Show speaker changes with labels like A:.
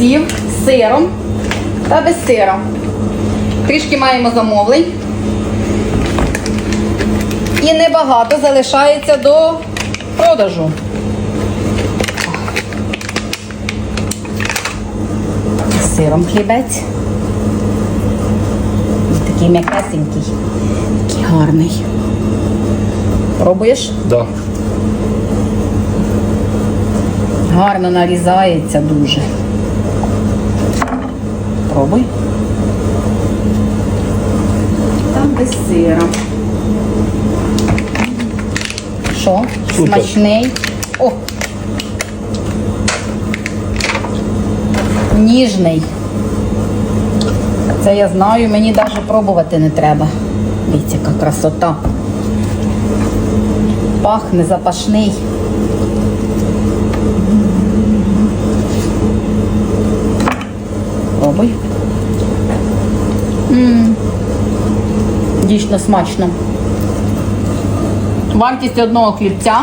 A: разів з сиром та без сира. Трішки маємо замовлень. І небагато залишається до продажу. З сиром хлібець. Такий м'якесенький, такий гарний. Пробуєш?
B: Да.
A: Гарно нарізається дуже. Пробуй. Там без сира. Що?
B: Супер.
A: Смачний. О! Ніжний. Це я знаю, мені навіть пробувати не треба. Дивіться, яка красота. Пахне запашний. Пробуй. М, Дійсно смачно. Вартість одного хлібця